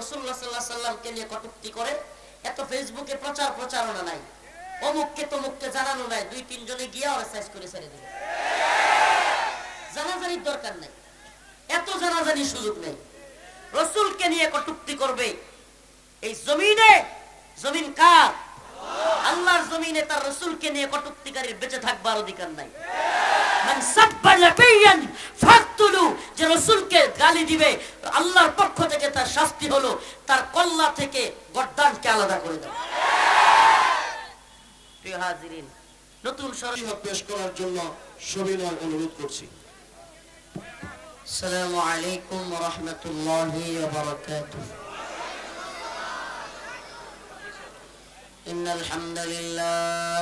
রসুল্লাহ সাল্লাহ সাল্লামকে নিয়ে কটুক্তি করে, এত ফেসবুকে প্রচার প্রচারণা নাই, অমুককে তমুককে জানানো নাই, দুই তিনজনে গিয়ে ওরা সাইজ করে ছেড়ে দিল। জানাজানির দরকার নাই, এত জানাজানির সুযোগ নেই। রসুলকে নিয়ে কটুক্তি করবে এই জমিনে, জমিন কার? আল্লাহর জমিনে তার রসুলকে নিয়ে কটুক্তিকারীর বেঁচে থাকবার অধিকার নাই। মান সাব্বা নাবিয়ান ফাকতুলু যে রাসূলকে গালি দিবে আল্লাহর পক্ষ থেকে তার শাস্তি হলো তার কল্লা থেকে গর্দানকে আলাদা করে দাও প্রিয় হাজিরিন নতুন সরকার নসিহত পেশ করার জন্য সবিনয় অনুরোধ করছি السلام عليكم ورحمة الله وبركاته إن الحمد لله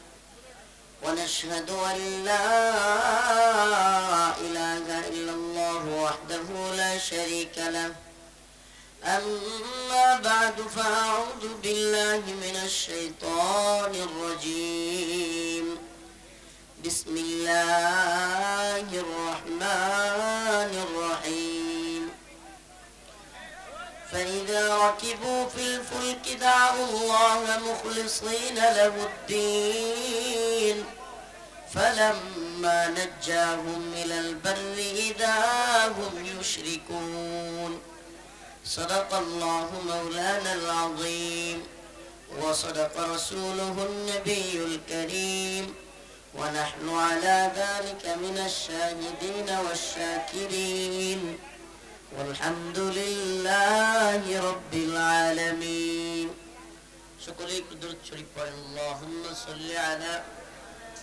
ونشهد أن لا إله إلا الله وحده لا شريك له. أما بعد فأعوذ بالله من الشيطان الرجيم. بسم الله الرحمن الرحيم. فإذا ركبوا في الفلك دعوا الله مخلصين له الدين. فلما نجاهم إلى البر إذا هم يشركون. صدق الله مولانا العظيم. وصدق رسوله النبي الكريم. ونحن على ذلك من الشاهدين والشاكرين. والحمد لله رب العالمين. شكرا لك درد شريك اللهم صل على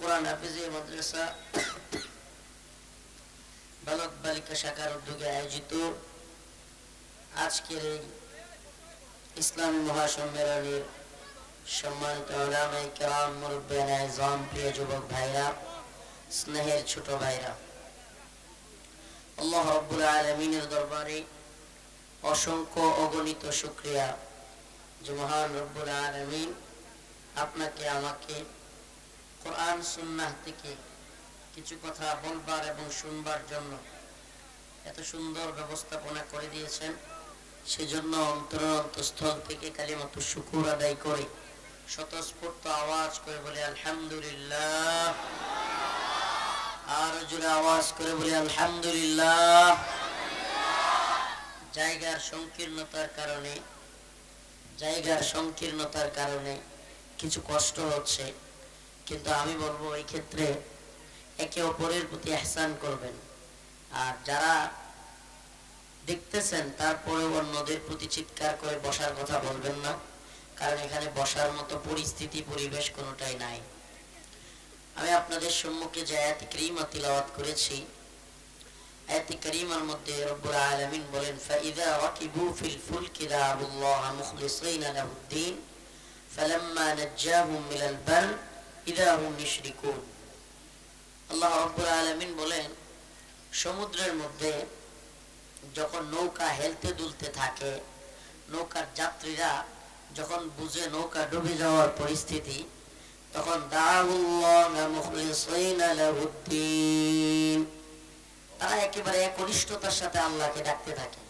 কোরআন হাফিজে মাদ্রাসা বালক বালিকা শাখার উদ্যোগে আয়োজিত আজকের এই মহাসম্মেলনের সম্মানিত কেরাম প্রিয় যুবক ভাইরা, স্নেহের ছোট ভাইরা, আল্লাহ রব্বুল আলমিনের দরবারে অসংখ্য অগণিত শুক্রিয়া যে মহান রব্বুল আলমিন আপনাকে, আমাকে কোরআন সুন্নাহ থেকে কিছু কথা বলবার এবং শুনবার জন্য এত সুন্দর ব্যবস্থাপনা করে দিয়েছেন, সেজন্য অন্তর অন্তঃস্থল থেকে কালিমাত শুকুর আদায় করে স্বতঃস্ফূর্ত আওয়াজ করে বলে আলহামদুলিল্লাহ। আর জোরে আওয়াজ করে বলে আলহামদুলিল্লাহ। জায়গার সংকীর্ণতার কারণে, জায়গার সংকীর্ণতার কারণে কিছু কষ্ট হচ্ছে। কিন্তু আমি বলব এই ক্ষেত্রে একে অপরের প্রতি এহসান করবেন। আর যারা দেখতেছেন তারপরে অন্যদের প্রতি চিৎকার করে বসার কথা বলবেন না, কারণ এখানে বসার মতো পরিস্থিতি, পরিবেশ কোনোটাই নাই। আমি আপনাদের সম্মুখে যে আয়াতি করিমা তিলাওয়াত করেছি, আয়াতি করিমার মধ্যে রব্বুল আলামিন বলেন, ফাইদা ফিল ফুলকি আল্লাহ রব্বুল আলামিন বলেন, সমুদ্রের মধ্যে যখন নৌকা হেলতে দুলতে থাকে, নৌকার যাত্রীরা যখন বুঝে নৌকা ডুবে যাওয়ার পরিস্থিতি, তখন তারা একেবারে একনিষ্ঠতার সাথে আল্লাহকে ডাকতে থাকে।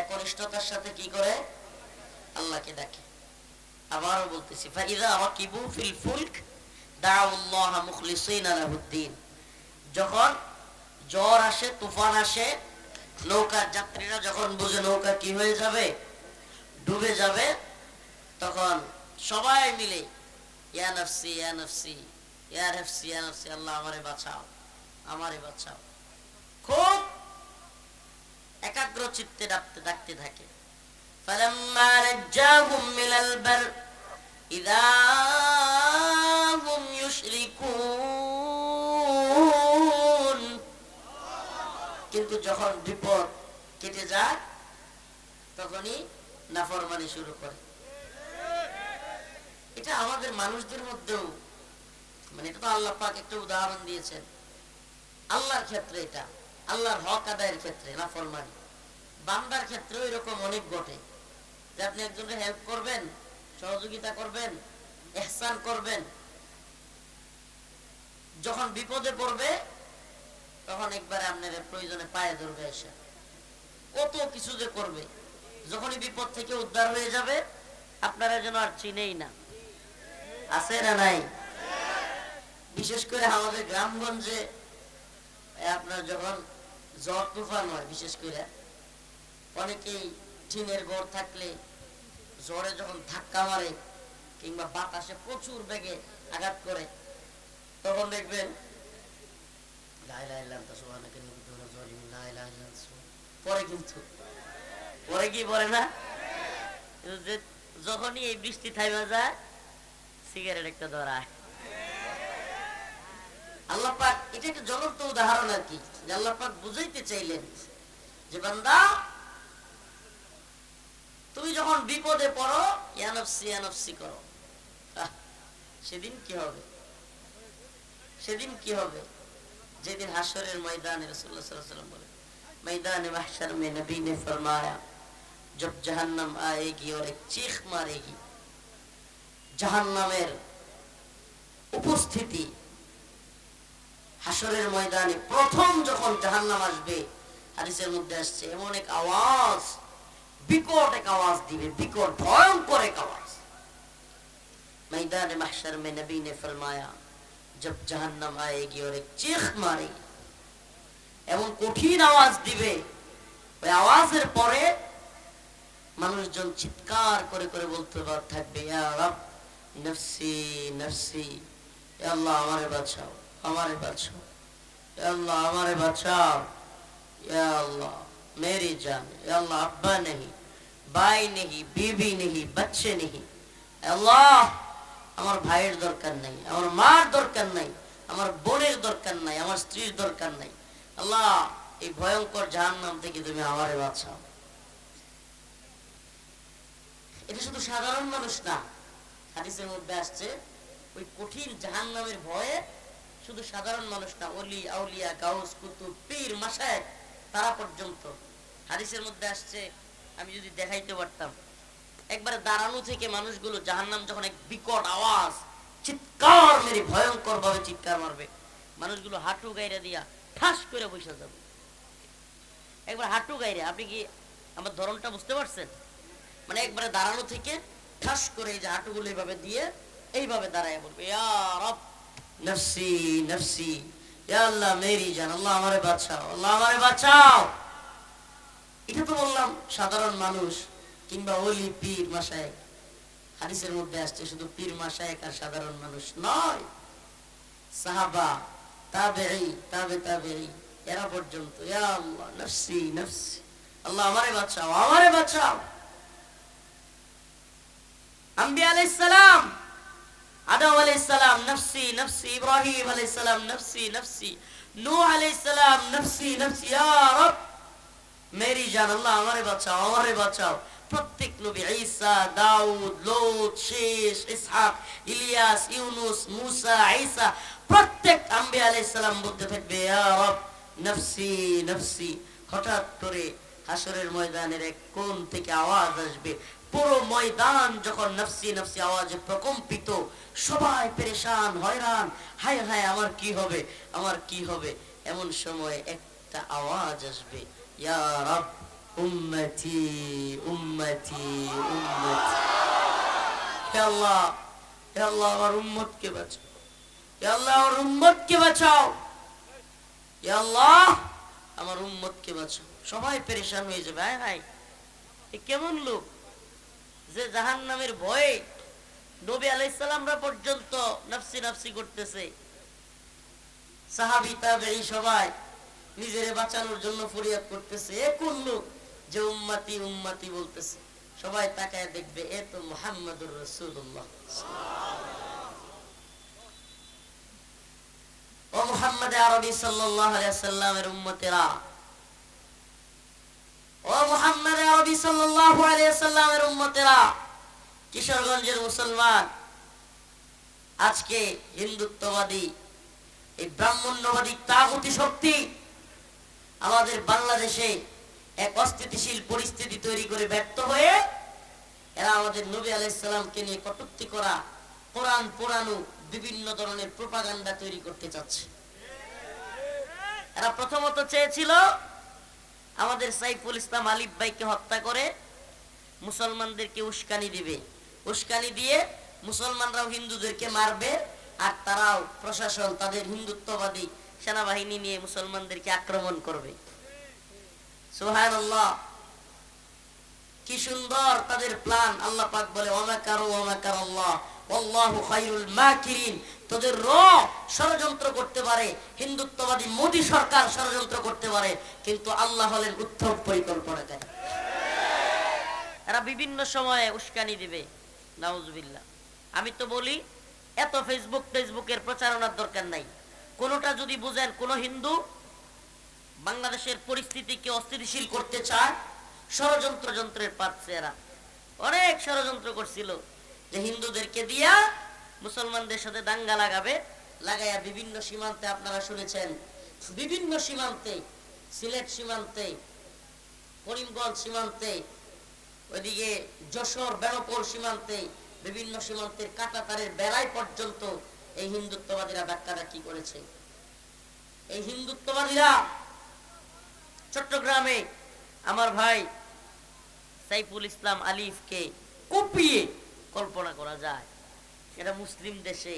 একনিষ্ঠতার সাথে কি করে? আল্লাহকে ডাকে। আবারও বলতেছি ফাইদা রাকিবু ফিল ফুলক যখন জ্বর আসে তুফান আসে নৌকার যাত্রীরা যখন বুঝে নৌকা কি হয়ে যাবে ডুবে যাবে তখন সবাই মিলে ইয়া নফসি ইয়া নফসি ইয়া নফসি ইয়া নফসি আল্লাহ আমারে বাঁচাও আমারে বাঁচাও খুব একাগ্র চিত্তে ডাকতে ডাকতে থাকে فلما نجاهم من البر إذا هم يشركون কিন্তু যখন বিপদ কেটে যায় তখনই নাফরমানি শুরু করে এটা আমাদের মানুষদের মধ্যেও মানে এটা তো আল্লাহ পাক একটা উদাহরণ দিয়েছেন আল্লাহর ক্ষেত্রে এটা আল্লাহর হক আদায়ের ক্ষেত্রে নাফরমানি বান্দার ক্ষেত্রেও এরকম অনেক ঘটে যে আপনি একজনকে হেল্প করবেন সহযোগিতা করবেন এহসান করবেন যখন বিপদে পড়বে, তখন একবারে আপনার প্রয়োজনে পায়ে ধরবে এসে। কত কিছু যে করবে। যখনই বিপদ থেকে উদ্ধার হয়ে যাবে, আপনারা যেন আর চিনেই না। আছে না নাই? বিশেষ করে আমাদের গ্রামগঞ্জে আপনার যখন জ্বর তুফান হয়, বিশেষ করে, অনেকেই টিনের ঘর থাকলে জ্বরে যখন ধাক্কা মারে, কিংবা বাতাসে প্রচুর বেগে আঘাত করে তখন দেখবেন। পরে কিন্তু পরে কি পরে না? যখনই এই বৃষ্টি থাইমা যায় সিগারেট একটা ধরায়। আল্লাহ পাক এটা একটা জ্বলন্ত উদাহরণ আর কি যে আল্লাহ পাক বুঝাইতে চাইলেন যে বান্দা তুমি যখন বিপদে পড়ো ইয়ানফসি ইয়ানফসি করো। সেদিন কি হবে? সেদিন কি হবে যেদিন হাসরের ময়দানে रसूलुल्लाह सल्लल्लाहु अलैहि वसल्लम बोले मैदान महशर में नबी ने फरमाया जब जहन्नम आएगी और एक चीख मारेगी জাহান্নামের উপস্থিতি হাসরের ময়দানে প্রথম যখন জাহান্নাম আসবে হাদিসের মধ্যে আসছে এমন এক আওয়াজ বিকট এক আওয়াজ দিবে বিকট ভয়ঙ্কর এক আওয়াজ मैदान महशर में नबी ने फरमाया जब जहन्नम आएगी और एक चीख मारेगी এমন কঠিন আওয়াজ দিবে ওই আওয়াজের পরে মানুষজন চিৎকার করে করে বলতে পার- থাকবে ইয়া রব নফসি নফসি ইয়া আল্লাহ আমারে বাঁচাও আমারে বাঁচাও ইয়া আল্লাহ আমারে বাঁচাও ইয়া আল্লাহ मेरी जान या अल्लाह अब्बा नहीं भाई नहीं बीबी नहीं बच्चे नहीं আল্লাহ আমার ভাইয়ের দরকার নাই, আমার মার দরকার নাই, আমার বোনের দরকার নাই, আমার স্ত্রীর দরকার নাই। আল্লাহ, এই ভয়ঙ্কর জাহান্নাম থেকে তুমি আমারে বাঁচাও। এটা শুধু সাধারণ মানুষ না, হাদিসের মধ্যে আসছে, ওই কঠিন জাহান্নামের ভয়ে শুধু সাধারণ মানুষ না, অলি, আউলিয়া, গাউস, কুতুব, পীর মাসায় তারা পর্যন্ত। হাদিসের মধ্যে আসছে, আমি যদি দেখাইতে পারতাম। একবারে দাঁড়ানো থেকে মানুষগুলো জাহান্নাম যখন এক বিকট আওয়াজ, চিৎকার মেরে ভয়ঙ্কর ভাবে চিৎকার মারবে, মানুষগুলো হাঁটু গাইরা দিয়া ঠাস করে বসে যাবে। একবার হাঁটু গাইরে আপনি কি আমার ধরনটা বুঝতে পারছেন? মানে একবারে দাঁড়ানো থেকে ঠাস করে এই যে হাঁটুগুলো এইভাবে দিয়ে এইভাবে দাঁড়ায় বলবে রব, নফসি নফসি আল্লাহ, মেরি জান, আল্লাহ আমারে বাঁচাও, আল্লাহ আমারে বাঁচাও। এটা তো বললাম সাধারণ মানুষ কিংবা ওলি পীর মাসায় হাদিসের মধ্যে আসছে, শুধু পীর মাসায় আর সাধারণ মানুষ নয়। সাহাবা, তাবেঈ, তাবে, তাবেঈ, এরা পর্যন্ত। আল্লাহ, নফসি আমারে বাঁচাও আমারে বাঁচাও। সালাম আদম নফসি নফসি, ইব্রাহিম নফসি নফসি নফসি নফসি। ইয়া রব, মেরি জান, আল্লাহ আমারে বাঁচাও আমারে বাঁচাও। প্রত্যেক নবী ঈসা, দাউদ, লোত শেষ ইসহাক, ইলিয়াস, ইউনুস, মুসা, ঈসা, প্রত্যেক আম্বিয়া আলাইহিস সালাম বলতে থাকবে নফসি নফসি। হঠাৎ করে হাসরের ময়দানের এক কোণ থেকে আওয়াজ আসবে। পুরো ময়দান যখন নফসি নফসি আওয়াজে প্রকম্পিত, সবাই পেরেশান, হয়রান, হায় হায়, আমার কি হবে? আমার কি হবে? এমন সময় একটা আওয়াজ আসবে, ইয়া রব উম্মতি উম্মতি উম্মতি হে আল্লাহ হে আল্লাহ আমার উম্মতকে বাঁচাও হে আল্লাহ আমার উম্মতকে বাঁচাও হে আল্লাহ আমার উম্মতকে বাঁচাও সবাই পেরেশান হয়ে যাবে হায় হায় এ কেমন লোক? যে জাহান নামের ভয়ে নবী আলাইসাল্লামরা পর্যন্ত নাফসি নাফসি করতেছে। সাহাবি, তাবেঈ সবাই নিজেরে বাঁচানোর জন্য ফরিয়াদ করতেছে। এ কোন লোক? যে উম্মতি উম্মতি বলতেছে। সবাই তাকায় দেখবে, এ তো মুহাম্মাদুর কিশোরগঞ্জের মুসলমান, আজকে হিন্দুত্ববাদী, এই ব্রাহ্মণ্যবাদী তাগুতি শক্তি আমাদের বাংলাদেশে এক অস্থিতিশীল পরিস্থিতি তৈরি করে ব্যর্থ হয়ে এরা আমাদের নবী আলাইসাল্লামকে নিয়ে কটূক্তি করা কোরআন পোড়ানো বিভিন্ন ধরনের প্রোপাগান্ডা তৈরি করতে চাচ্ছে। এরা প্রথমত চেয়েছিল আমাদের সাইফুল ইসলাম আলিফ ভাইকে হত্যা করে মুসলমানদেরকে উস্কানি দিবে। উস্কানি দিয়ে মুসলমানরাও হিন্দুদেরকে মারবে আর তারাও প্রশাসন, তাদের হিন্দুত্ববাদী সেনাবাহিনী নিয়ে মুসলমানদেরকে আক্রমণ করবে। কি সুন্দর তাদের প্ল্যান আল্লাহ পাক বলে তোদের ষড়যন্ত্র করতে পারে, হিন্দুত্ববাদী সরকার ষড়যন্ত্র করতে পারে, কিন্তু আল্লাহ হলেন উত্তম পরিকল্পনাকারী এরা বিভিন্ন সময়ে উস্কানি দিবে, নাউজুবিল্লাহ। আমি তো বলি, এত ফেসবুক ফেসবুকের প্রচারণার দরকার নাই। কোনোটা যদি বুঝেন, কোন হিন্দু বাংলাদেশের পরিস্থিতিকে অস্থিতিশীল করতে চায় ষড়যন্ত্র যন্ত্রের পাচ্ছে এরা। অনেক ষড়যন্ত্র করছিল যে হিন্দুদেরকে দিয়া মুসলমানদের সাথে দাঙ্গা লাগাবে, লাগাইয়া বিভিন্ন সীমান্তে আপনারা শুনেছেন, বিভিন্ন সীমান্তে, সিলেট সীমান্তে, করিমগঞ্জ সীমান্তে, ওইদিকে যশোর বেড়পুর সীমান্তে, বিভিন্ন সীমান্তের কাটাতারের বেড়াই পর্যন্ত এই হিন্দুত্ববাদীরা ব্যাখ্যাটা কি করেছে। এই হিন্দুত্ববাদীরা চট্টগ্রামে আমার ভাই সাইফুল ইসলাম আলিফকে কপিয়ে কল্পনা করা যায়। এটা মুসলিম দেশে,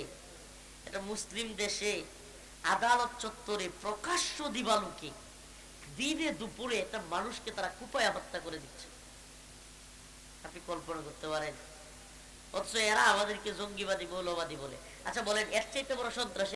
এটা মুসলিম দেশে আদালত চত্বরে প্রকাশ্য দিবালুকে দিনে দুপুরে একটা মানুষকে তারা কুপায় হত্যা করে দিচ্ছে। আপনি কল্পনা করতে পারেন। অথচ এরা আমাদেরকে জঙ্গিবাদী, মৌলবাদী বলে। আচ্ছা বলেন, এর চাইতে বড় সন্ত্রাসী